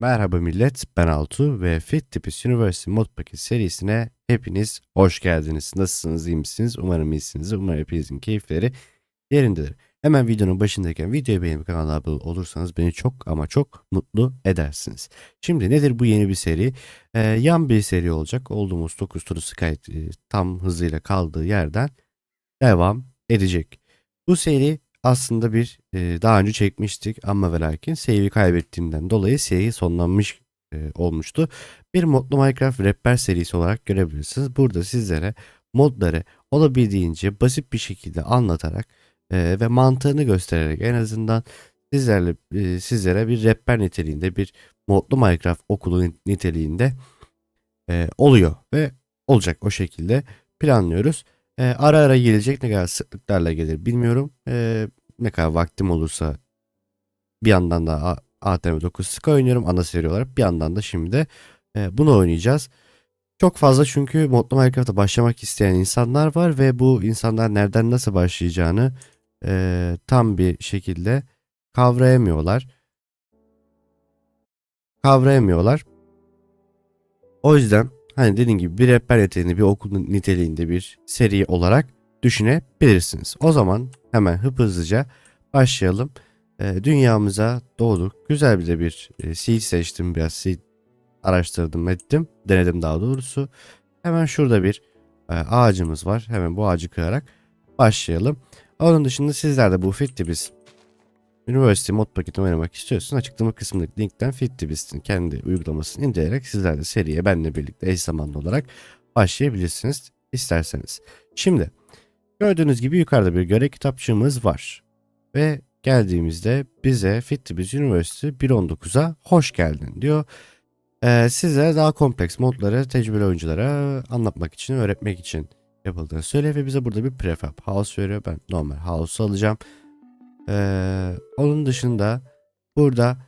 Merhaba millet, ben Altu ve Fit Tipis University Mod Paket serisine hepiniz hoş geldiniz. Nasılsınız, iyi misiniz? Umarım iyisiniz. Umarım hepinizin keyifleri yerindedir. Hemen videonun başındayken videoyu beğenip kanala abone olursanız beni çok ama çok mutlu edersiniz. Şimdi nedir bu yeni bir seri? Ee, yan bir seri olacak. Olduğumuz 9 turu Sky e, tam hızıyla kaldığı yerden devam edecek. Bu seri aslında bir e, daha önce çekmiştik ama ve lakin save'i kaybettiğimden dolayı seri sonlanmış e, olmuştu. Bir modlu Minecraft Rapper serisi olarak görebilirsiniz. Burada sizlere modları olabildiğince basit bir şekilde anlatarak e, ve mantığını göstererek en azından sizlerle e, sizlere bir rapper niteliğinde bir modlu Minecraft okulu niteliğinde e, oluyor ve olacak o şekilde planlıyoruz. E, ara ara gelecek ne kadar sıklıklarla gelir bilmiyorum. E, ne kadar vaktim olursa bir yandan da ATM 9 Sky oynuyorum ana seri olarak. Bir yandan da şimdi de e, bunu oynayacağız. Çok fazla çünkü modlu Minecraft'a başlamak isteyen insanlar var ve bu insanlar nereden nasıl başlayacağını e, tam bir şekilde kavrayamıyorlar. Kavrayamıyorlar. O yüzden hani dediğim gibi bir rehber niteliğinde bir okul niteliğinde bir seri olarak düşünebilirsiniz. O zaman hemen hıp hızlıca başlayalım. Ee, dünyamıza doğduk. Güzel bir de bir e, seed seçtim. Biraz seed araştırdım ettim. Denedim daha doğrusu. Hemen şurada bir e, ağacımız var. Hemen bu ağacı kırarak başlayalım. Onun dışında sizler de bu FitTibis University mod paketi oynamak istiyorsanız açıklama kısmındaki linkten FitTibis'in kendi uygulamasını indirerek sizler de seriye benimle birlikte eş zamanlı olarak başlayabilirsiniz isterseniz. Şimdi gördüğünüz gibi yukarıda bir görev kitapçığımız var. Ve geldiğimizde bize FitTibis University 1.19'a hoş geldin diyor. Ee, size daha kompleks modları tecrübeli oyunculara anlatmak için, öğretmek için yapıldığını söylüyor ve bize burada bir prefab house veriyor. Ben normal house alacağım. Ee, onun dışında burada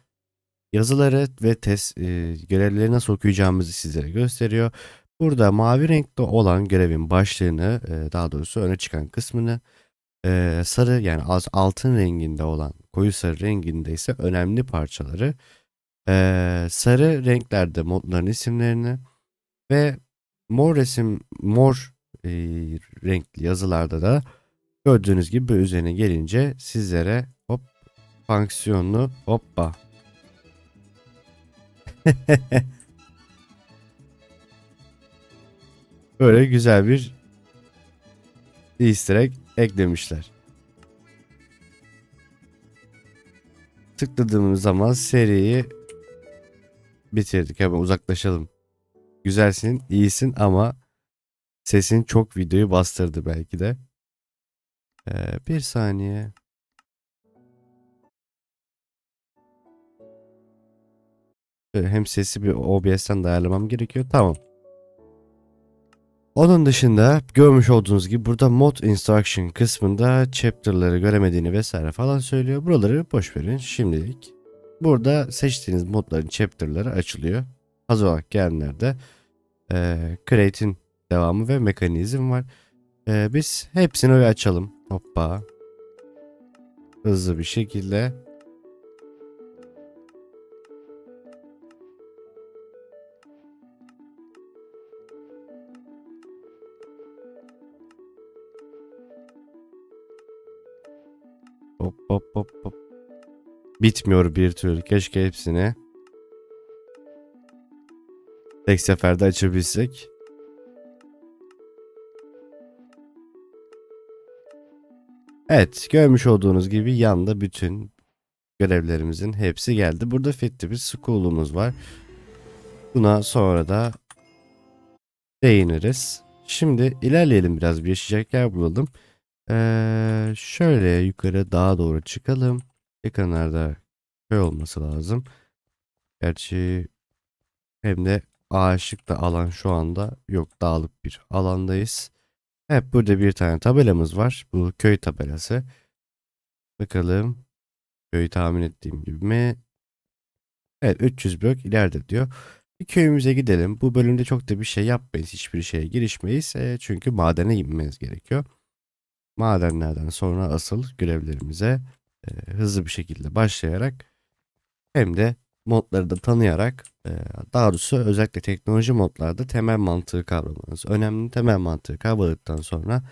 yazıları ve test e, görevleri nasıl okuyacağımızı sizlere gösteriyor. Burada mavi renkte olan görevin başlığını, e, daha doğrusu öne çıkan kısmını, e, sarı yani az altın renginde olan koyu sarı renginde ise önemli parçaları, e, sarı renklerde modların isimlerini ve mor resim mor e, renkli yazılarda da gördüğünüz gibi üzerine gelince sizlere hop fonksiyonlu hoppa böyle güzel bir easter egg eklemişler. Tıkladığımız zaman seriyi bitirdik. Hemen uzaklaşalım. Güzelsin, iyisin ama sesin çok videoyu bastırdı belki de. Ee, bir saniye. Şöyle hem sesi bir OBS'ten de ayarlamam gerekiyor. Tamam. Onun dışında görmüş olduğunuz gibi burada mod instruction kısmında chapter'ları göremediğini vesaire falan söylüyor. Buraları boş verin şimdilik. Burada seçtiğiniz modların chapter'ları açılıyor. Hazır olarak gelenlerde e, create'in devamı ve mekanizm var. E, biz hepsini öyle açalım. Hoppa. Hızlı bir şekilde. Hop hop hop hop. Bitmiyor bir türlü. Keşke hepsini tek seferde açabilsek. Evet, görmüş olduğunuz gibi yanda bütün görevlerimizin hepsi geldi. Burada fetli bir school'umuz var. Buna sonra da değiniriz. Şimdi ilerleyelim biraz bir yaşayacak yer bulalım. Ee, şöyle yukarı daha doğru çıkalım. Yakınlarda köy olması lazım. Gerçi hem de ağaçlık da alan şu anda yok dağlık bir alandayız. Evet burada bir tane tabelamız var. Bu köy tabelası. Bakalım. Köyü tahmin ettiğim gibi mi? Evet 300 blok ileride diyor. Bir köyümüze gidelim. Bu bölümde çok da bir şey yapmayız. Hiçbir şeye girişmeyiz. E, çünkü madene inmemiz gerekiyor. Madenlerden sonra asıl görevlerimize e, hızlı bir şekilde başlayarak hem de modları da tanıyarak e, daha doğrusu özellikle teknoloji modlarda temel mantığı kavramanız önemli. Temel mantığı kavradıktan sonra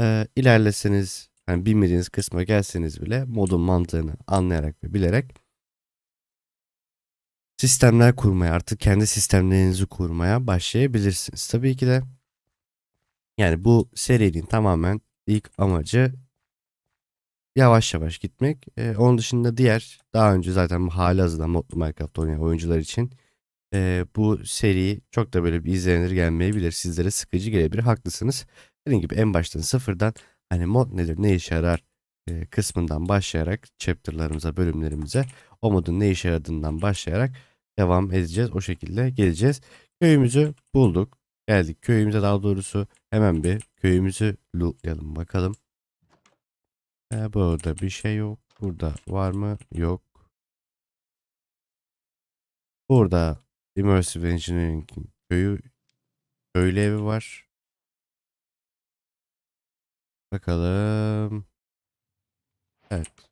e, ilerleseniz yani bilmediğiniz kısma gelseniz bile modun mantığını anlayarak ve bilerek sistemler kurmaya artık kendi sistemlerinizi kurmaya başlayabilirsiniz. Tabii ki de yani bu serinin tamamen ilk amacı yavaş yavaş gitmek. Ee, onun dışında diğer daha önce zaten hali hazırda modlu Minecraft oynayan oyuncular için e, bu seri çok da böyle bir izlenir gelmeyebilir. Sizlere sıkıcı gelebilir. Haklısınız. Dediğim gibi en baştan sıfırdan hani mod nedir, ne işe yarar e, kısmından başlayarak chapter'larımıza, bölümlerimize o modun ne işe yaradığından başlayarak devam edeceğiz. O şekilde geleceğiz. Köyümüzü bulduk. Geldik köyümüze daha doğrusu hemen bir köyümüzü lootlayalım bakalım. Ee, burada bir şey yok. Burada var mı? Yok. Burada Immersive Engineering köyü köylü evi var. Bakalım. Evet.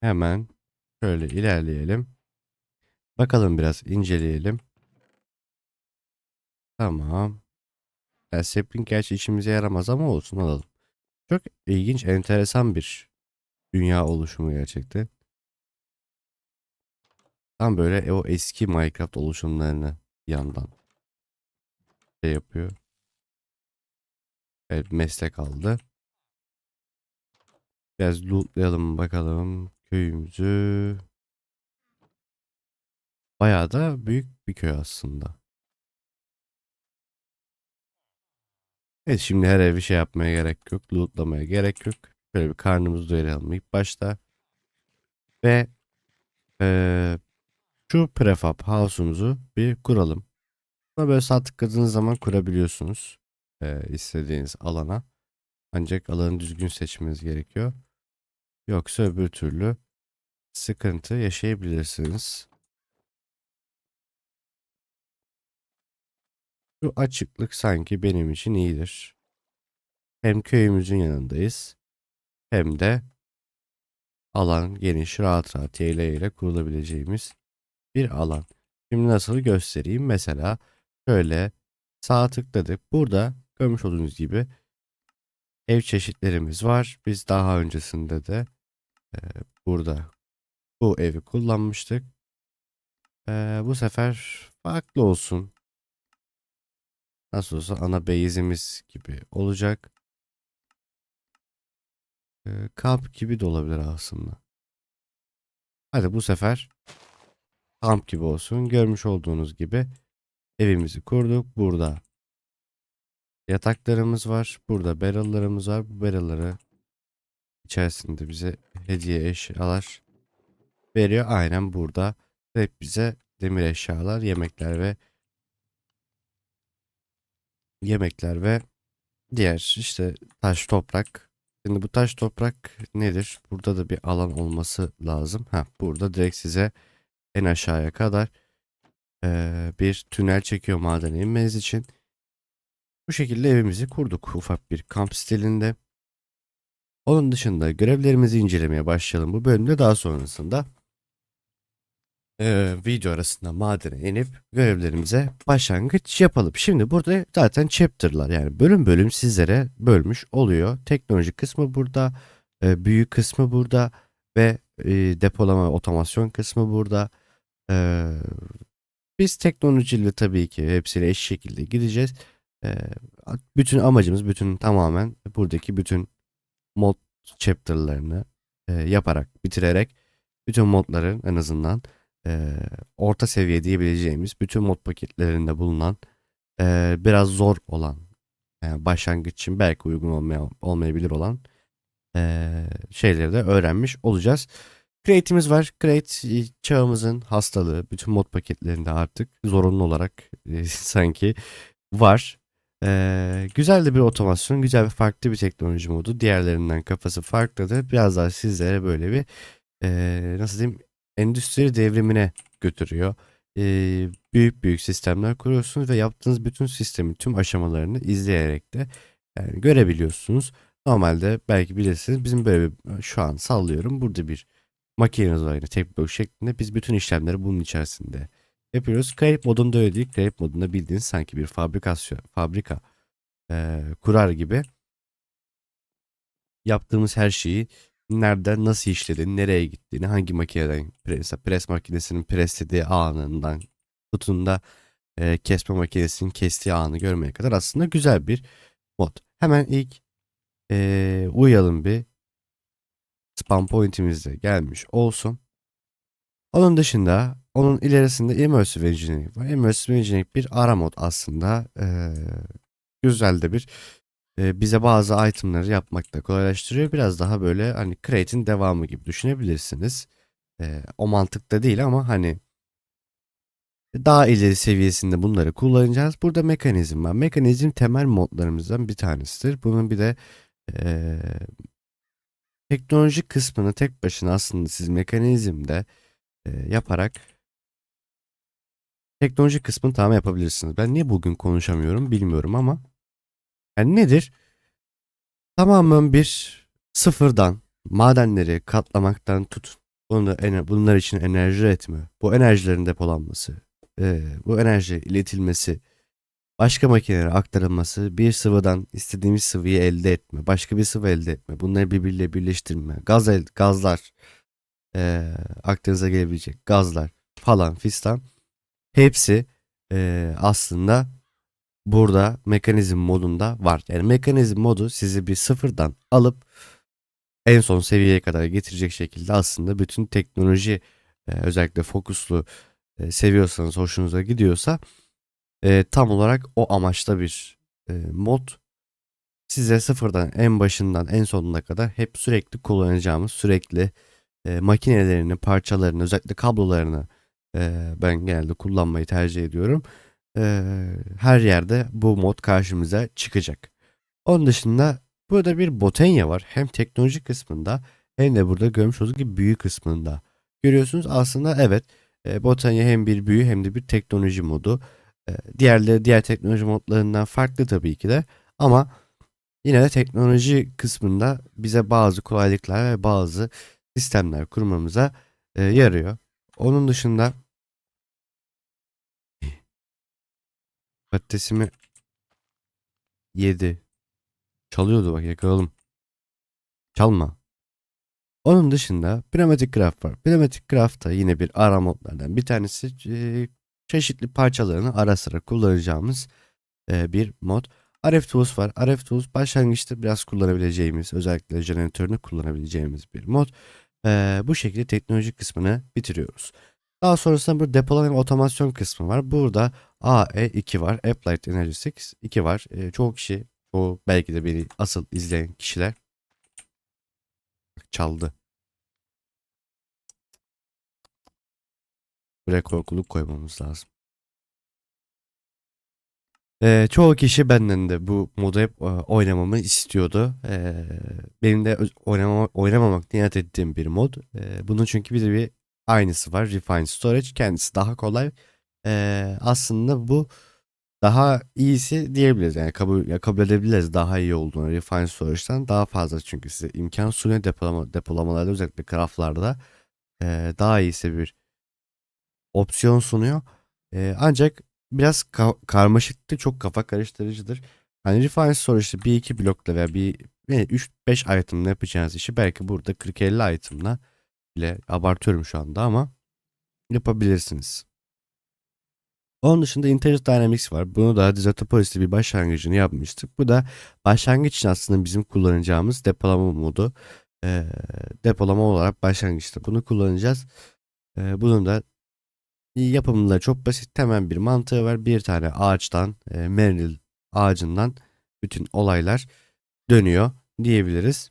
Hemen şöyle ilerleyelim. Bakalım biraz inceleyelim. Tamam. Yani sapling gerçi işimize yaramaz ama olsun alalım. Çok ilginç, enteresan bir dünya oluşumu gerçekten. Tam böyle o eski Minecraft oluşumlarını yandan şey yapıyor. Evet meslek aldı. Biraz lootlayalım bakalım köyümüzü. Bayağı da büyük bir köy aslında. Evet şimdi her evi şey yapmaya gerek yok. Lootlamaya gerek yok. Şöyle bir karnımızı doyuralım ilk başta. Ve eee, şu prefab house'umuzu bir kuralım. Buna böyle sağ tıkladığınız zaman kurabiliyorsunuz. eee, istediğiniz alana. Ancak alanı düzgün seçmeniz gerekiyor. Yoksa öbür türlü sıkıntı yaşayabilirsiniz. Şu açıklık sanki benim için iyidir. Hem köyümüzün yanındayız hem de alan geniş rahat rahat yeyle ile kurulabileceğimiz bir alan. Şimdi nasıl göstereyim? Mesela şöyle sağ tıkladık. Burada görmüş olduğunuz gibi ev çeşitlerimiz var. Biz daha öncesinde de e, burada bu evi kullanmıştık. E, bu sefer farklı olsun. Nasıl olsa ana base'imiz gibi olacak. Ee, kamp gibi de olabilir aslında. Hadi bu sefer kamp gibi olsun. Görmüş olduğunuz gibi evimizi kurduk. Burada yataklarımız var. Burada barrel'larımız var. Bu barrel'ları içerisinde bize hediye eşyalar veriyor. Aynen burada. Hep bize demir eşyalar, yemekler ve yemekler ve diğer işte taş toprak. Şimdi bu taş toprak nedir? Burada da bir alan olması lazım. Ha, burada direkt size en aşağıya kadar eee, bir tünel çekiyor madene inmeniz için. Bu şekilde evimizi kurduk ufak bir kamp stilinde. Onun dışında görevlerimizi incelemeye başlayalım bu bölümde daha sonrasında e, video arasında madene inip görevlerimize başlangıç yapalım. Şimdi burada zaten chapter'lar yani bölüm bölüm sizlere bölmüş oluyor. Teknoloji kısmı burada, e, büyük kısmı burada ve e, depolama otomasyon kısmı burada. E, biz teknolojiyle tabii ki hepsiyle eş şekilde gideceğiz. E, bütün amacımız bütün tamamen buradaki bütün mod chapter'larını e, yaparak bitirerek bütün modların en azından e, orta seviye diyebileceğimiz bütün mod paketlerinde bulunan e, biraz zor olan yani başlangıç için belki uygun olmaya, olmayabilir olan e, şeyleri de öğrenmiş olacağız. Create'imiz var. Create e, çağımızın hastalığı. Bütün mod paketlerinde artık zorunlu olarak e, sanki var. E, güzel de bir otomasyon. Güzel ve farklı bir teknoloji modu. Diğerlerinden kafası farklıdır. Biraz daha sizlere böyle bir e, nasıl diyeyim endüstri devrimine götürüyor. Ee, büyük büyük sistemler kuruyorsunuz ve yaptığınız bütün sistemin tüm aşamalarını izleyerek de Yani görebiliyorsunuz. Normalde belki bilirsiniz bizim böyle bir, şu an sallıyorum burada bir makinemiz var yine tek blok şeklinde. Biz bütün işlemleri bunun içerisinde yapıyoruz. Create modunda öyle değil. Create modunda bildiğiniz sanki bir fabrikasyon, fabrika e, kurar gibi yaptığımız her şeyi nereden nasıl işlediğini, nereye gittiğini, hangi makineden pres, pres makinesinin preslediği anından tutun da e, kesme makinesinin kestiği anı görmeye kadar aslında güzel bir mod. Hemen ilk e, uyalım bir spam point'imiz de gelmiş olsun. Onun dışında onun ilerisinde Immersive Engineering var. Immersive Engineering bir ara mod aslında. E, güzel de bir bize bazı itemları yapmakta kolaylaştırıyor. Biraz daha böyle hani Create'in devamı gibi düşünebilirsiniz. E, o mantıkta değil ama hani daha ileri seviyesinde bunları kullanacağız. Burada mekanizm var. Mekanizm temel modlarımızdan bir tanesidir. Bunun bir de e, teknoloji kısmını tek başına aslında siz mekanizmde e, yaparak teknoloji kısmını tamam yapabilirsiniz. Ben niye bugün konuşamıyorum bilmiyorum ama yani nedir? Tamamen bir sıfırdan madenleri katlamaktan tut. Bunu, bunlar için enerji üretme, bu enerjilerin depolanması, e, bu enerji iletilmesi, başka makinelere aktarılması, bir sıvıdan istediğimiz sıvıyı elde etme, başka bir sıvı elde etme, bunları birbiriyle birleştirme, gaz el, gazlar, e, aklınıza gelebilecek gazlar falan fistan hepsi e, aslında burada mekanizm modunda var. Yani mekanizm modu sizi bir sıfırdan alıp en son seviyeye kadar getirecek şekilde aslında bütün teknoloji e, özellikle fokuslu e, seviyorsanız hoşunuza gidiyorsa e, tam olarak o amaçta bir mod size sıfırdan en başından en sonuna kadar hep sürekli kullanacağımız sürekli e, makinelerini parçalarını özellikle kablolarını ben genelde kullanmayı tercih ediyorum e, her yerde bu mod karşımıza çıkacak. Onun dışında burada bir botanya var. Hem teknoloji kısmında hem de burada görmüş olduğunuz gibi büyü kısmında. Görüyorsunuz aslında evet e, botanya hem bir büyü hem de bir teknoloji modu. E, diğerleri diğer teknoloji modlarından farklı tabii ki de ama yine de teknoloji kısmında bize bazı kolaylıklar ve bazı sistemler kurmamıza e, yarıyor. Onun dışında Patatesimi yedi. Çalıyordu bak yakaladım. Çalma. Onun dışında Pneumatic Graph var. Pneumatic Graph da yine bir ara modlardan bir tanesi. E, çeşitli parçalarını ara sıra kullanacağımız e, bir mod. RF Tools var. RF Tools başlangıçta biraz kullanabileceğimiz, özellikle jeneratörünü kullanabileceğimiz bir mod. E, bu şekilde teknoloji kısmını bitiriyoruz. Daha sonrasında bir depolama ve otomasyon kısmı var. Burada AE2 var. Applied Energetics 2 var. E, çoğu kişi, çoğu belki de beni asıl izleyen kişiler çaldı. Buraya korkuluk koymamız lazım. Ee, çoğu kişi benden de bu modu hep e, oynamamı istiyordu. Ee, benim de oynamama, oynamamak niyet ettiğim bir mod. Ee, bunun çünkü bir de bir aynısı var. Refine Storage kendisi daha kolay. Ee, aslında bu daha iyisi diyebiliriz. Yani kabul, ya kabul edebiliriz daha iyi olduğunu Refine Storage'dan daha fazla çünkü size imkan sunuyor depolama, depolamalarda özellikle craftlarda e, daha iyisi bir opsiyon sunuyor. E, ancak biraz ka karmaşıktır, çok kafa karıştırıcıdır. Hani Refine Storage'da bir iki blokla veya bir 3-5 item'la yapacağınız işi belki burada 40-50 item'la bile abartıyorum şu anda ama yapabilirsiniz. Onun dışında Intelligent Dynamics var. Bunu da Dizatopolis'te bir başlangıcını yapmıştık. Bu da başlangıç için aslında bizim kullanacağımız depolama modu. E, depolama olarak başlangıçta bunu kullanacağız. E, bunun da yapımında çok basit temel bir mantığı var. Bir tane ağaçtan, e, Meril ağacından bütün olaylar dönüyor diyebiliriz.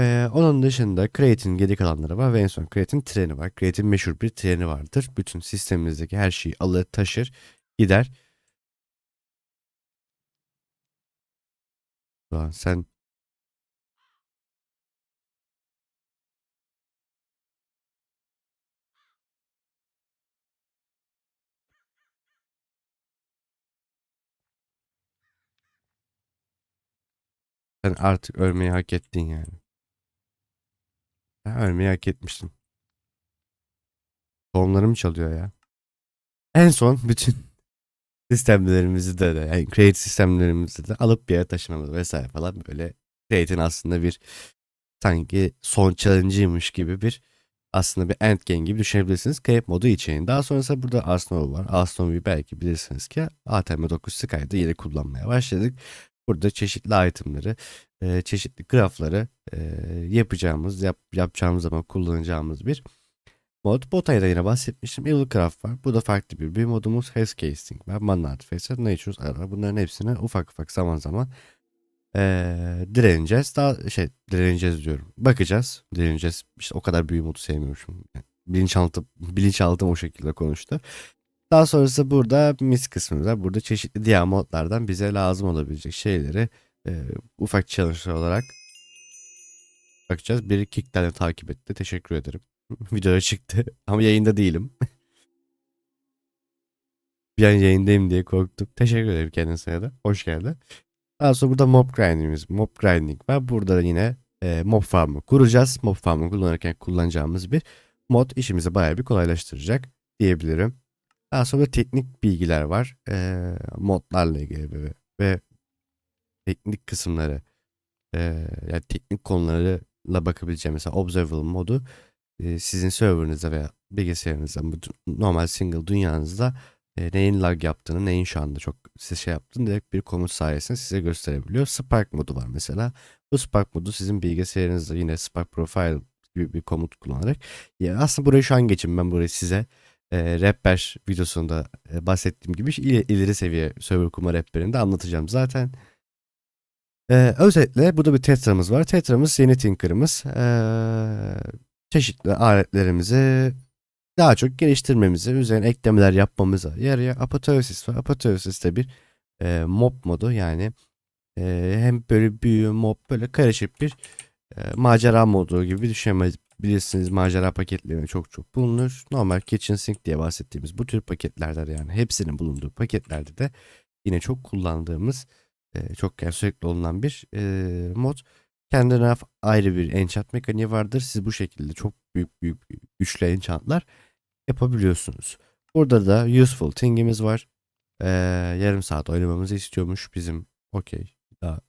Ee, onun dışında Create'in geri kalanları var ve en son Create'in treni var. Create'in meşhur bir treni vardır. Bütün sistemimizdeki her şeyi alır, taşır, gider. Ulan sen Sen artık ölmeyi hak ettin yani. Ben ölmeyi hak etmiştim. Tohumlarım çalıyor ya. En son bütün sistemlerimizi de, de yani create sistemlerimizi de alıp bir yere taşımamız vesaire falan böyle create'in aslında bir sanki son challenge'ıymış gibi bir aslında bir endgame gibi düşünebilirsiniz. Kayıp modu için. Daha sonrasında burada Arsenal var. Arsenal'ı belki bilirsiniz ki ATM9 Sky'da yine kullanmaya başladık. Burada çeşitli itemleri, e, çeşitli grafları e, yapacağımız, yap, yapacağımız zaman kullanacağımız bir mod. Botay'da yine bahsetmiştim. Evil Craft var. Bu da farklı bir bir modumuz. Haze Casting var. Mana Artifacer, Nature's Ara. Bunların hepsine ufak ufak zaman zaman ee, direneceğiz. Daha şey direneceğiz diyorum. Bakacağız. Direneceğiz. İşte o kadar büyük modu sevmiyormuşum. Yani bilinçaltı, bilinçaltım o şekilde konuştu. Daha sonrası burada mis kısmımız var. Burada çeşitli diğer modlardan bize lazım olabilecek şeyleri e, ufak challenge olarak bakacağız. Biri Kick'ten takip etti. Teşekkür ederim. Videoya çıktı ama yayında değilim. bir an yayındayım diye korktum. Teşekkür ederim kendisine de. Hoş geldin. Daha sonra burada mob grinding'imiz, mob grinding var. Burada da yine e, mob farm'ı kuracağız. Mob farm'ı kullanırken kullanacağımız bir mod işimizi bayağı bir kolaylaştıracak diyebilirim. Daha sonra teknik bilgiler var. E, modlarla ilgili ve teknik kısımları e, yani teknik konularla bakabileceğim mesela observable modu e, sizin serverınızda veya bilgisayarınızda normal single dünyanızda e, neyin lag yaptığını, neyin şu anda çok size şey yaptığını direkt bir komut sayesinde size gösterebiliyor. Spark modu var mesela. Bu Spark modu sizin bilgisayarınızda yine Spark Profile gibi bir komut kullanarak. Ya aslında burayı şu an geçin ben burayı size e, Rapper videosunda e, bahsettiğim gibi il- ileri seviye server kurma rapperinde anlatacağım zaten. E, özetle burada bir tetramız var. Tetramız yeni Tinker'ımız. E, çeşitli aletlerimizi daha çok geliştirmemize, üzerine eklemeler yapmamıza yarıyor. Apoteosis var. Apoteosis de bir e, mob modu yani e, hem böyle büyü mob böyle karışık bir e, macera modu gibi düşünebilirsiniz. Macera paketlerinde çok çok bulunur. Normal kitchen sink diye bahsettiğimiz bu tür paketlerde yani hepsinin bulunduğu paketlerde de yine çok kullandığımız e, çok yani sürekli olunan bir e, mod. Kendine ayrı bir enchant mekaniği vardır. Siz bu şekilde çok büyük büyük güçlü enchantlar yapabiliyorsunuz. Burada da useful thing'imiz var. Ee, yarım saat oynamamızı istiyormuş bizim. Okey. Daha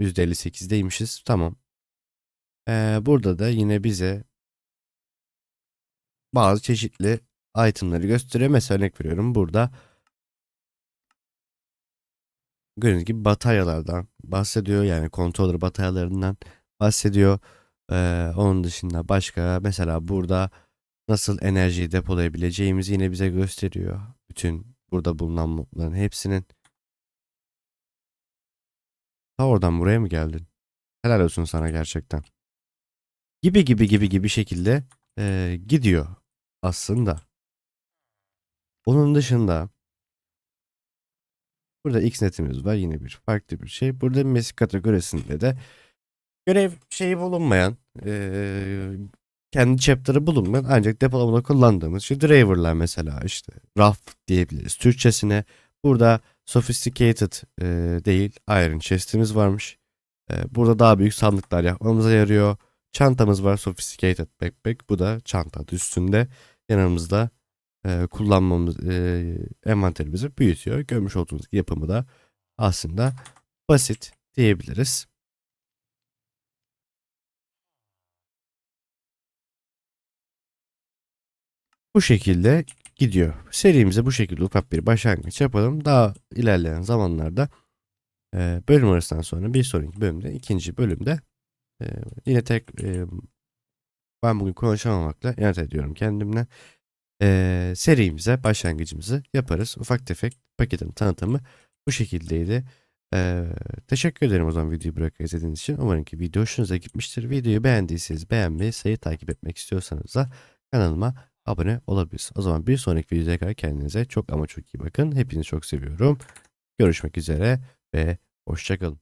%58'deymişiz. Tamam. Ee, burada da yine bize bazı çeşitli itemları gösteriyor. Mesela örnek veriyorum. Burada gördüğünüz gibi bataryalardan bahsediyor. Yani controller bataryalarından bahsediyor. Ee, onun dışında başka mesela burada nasıl enerjiyi depolayabileceğimizi yine bize gösteriyor. Bütün burada bulunan modların hepsinin. Ta oradan buraya mı geldin? Helal olsun sana gerçekten. Gibi gibi gibi gibi şekilde e, gidiyor aslında. Onun dışında burada Xnet'imiz var yine bir farklı bir şey. Burada meslek kategorisinde de görev şeyi bulunmayan e, kendi chapter'ı bulunmayan ancak depolamada kullandığımız şu driver'lar mesela işte raf diyebiliriz Türkçesine. Burada sophisticated e, değil iron chest'imiz varmış. E, burada daha büyük sandıklar yapmamıza yarıyor. Çantamız var sophisticated backpack. Bu da çanta üstünde. Yanımızda e, kullanmamız e, envanterimizi büyütüyor. Görmüş olduğunuz yapımı da aslında basit diyebiliriz. Bu şekilde gidiyor. Serimize bu şekilde ufak bir başlangıç yapalım. Daha ilerleyen zamanlarda e, bölüm arasından sonra bir sonraki bölümde ikinci bölümde e, yine tek e, ben bugün konuşamamakla inat ediyorum kendimle. E, serimize başlangıcımızı yaparız. Ufak tefek paketin tanıtımı bu şekildeydi. Ee, teşekkür ederim o zaman videoyu bırakıp izlediğiniz için. Umarım ki video hoşunuza gitmiştir. Videoyu beğendiyseniz beğenmeyi, sayı takip etmek istiyorsanız da kanalıma abone olabilirsiniz. O zaman bir sonraki videoya kadar kendinize çok ama çok iyi bakın. Hepinizi çok seviyorum. Görüşmek üzere ve hoşçakalın.